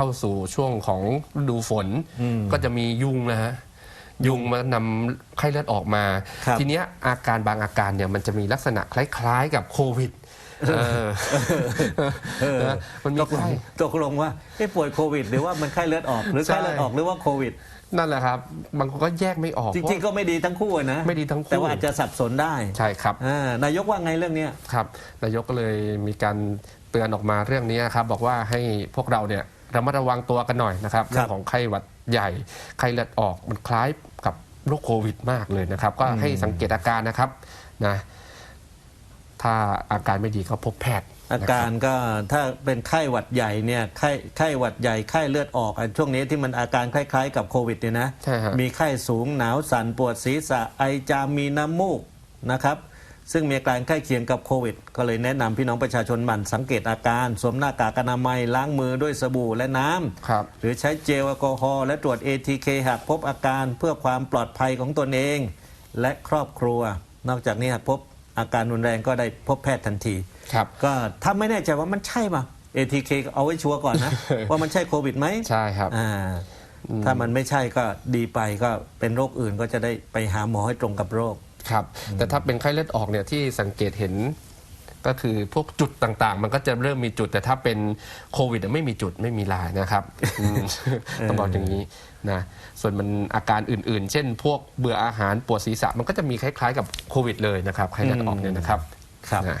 เข้าสู่ช่วงของฤดูฝนก็จะมียุงนะฮะยุงมานำไข้เลือดออกมาครับทีเนี้ยอาการบางอาการเนี่ยมันจะมีลักษณะคล้าย ๆ กับโควิดเออเออนะมันมีตกลไข้งตกลงว่าเอ๊ะป่วยโควิด หรือว่ามันไข้เลือดออก หรือใช่ไข้เลือดออกหรือว่าโควิดนั่นแหละครับบางคนก็แยกไม่ออก จริงๆ ก็ไม่ดีทั้งคู่อะนะ ไม่ดีทั้งคู่ แต่ว่าอาจจะสับสนได้ใช่ครับอ่านายกว่าไงเรื่องเนี้ยครับ นายกก็เลยมีการเตือนออกมาเรื่องนี้ครับ บอกว่าให้พวกเราเนี่ย ระมัดระวังตัวกันหน่อยนะครับครัเรื่บองของไข้หวัดใหญ่ไข้เลือดออกมันคล้ายกับโรคโควิดมากเลยนะครับ ก็ให้สังเกตอาการนะครับนะถ้าอาการไม่ดีก็พบแพทย์ อานะครับการก็ถ้าเป็นไข้หวัดใหญ่เนี่ยไข้ไข้หวัดใหญ่ไข้เลือดออกอะช่วงนี้ที่มันอาการคล้าย ๆ กับโควิดเนี่ยนะใช่ฮะมีไข้สูงหนาวสั่นปวดศีรษะไอจามมีน้ำมูกนะครับ ซึ่งมีอาการใกล้เคียงกับโควิด ก็เลยแนะนำพี่น้องประชาชนหมั่นสังเกตอาการ สวมหน้ากากอนามัยล้างมือด้วยสบู่และน้ำครับหรือใช้เจลแอลกอฮอล์และตรวจ ATK หากพบอาการเพื่อความปลอดภัยของตนเอง และครอบครัว นอกจากนี้หากพบอาการรุนแรงก็ได้พบแพทย์ทันทีครับก็ถ้าไม่แน่ใจว่ามันใช่ป่ะ ATK เอาไว้ชัวร์ก่อนนะ ว่ามันใช่โควิดไหมใช่ครับอ่าถ้ามันไม่ใช่ก็ดีไปก็เป็นโรคอื่นก็จะได้ไปหาหมอให้ตรงกับโรค ครับ แต่ถ้าเป็นไข้เลือดออกเนี่ยที่สังเกตเห็นก็คือพวกจุดต่างๆ มันก็จะเริ่มมีจุด แต่ถ้าเป็นโควิดอะไม่มีจุดไม่มีลายนะครับอืมต้องบอกอย่างนี้นะส่วนมันอาการอื่นๆ เช่น พวกเบื่ออาหารปวดศีรษะมันก็จะมีคล้ายๆ กับโควิดเลยนะครับไข้เลือดออกเนี่ยนะครับครับนะ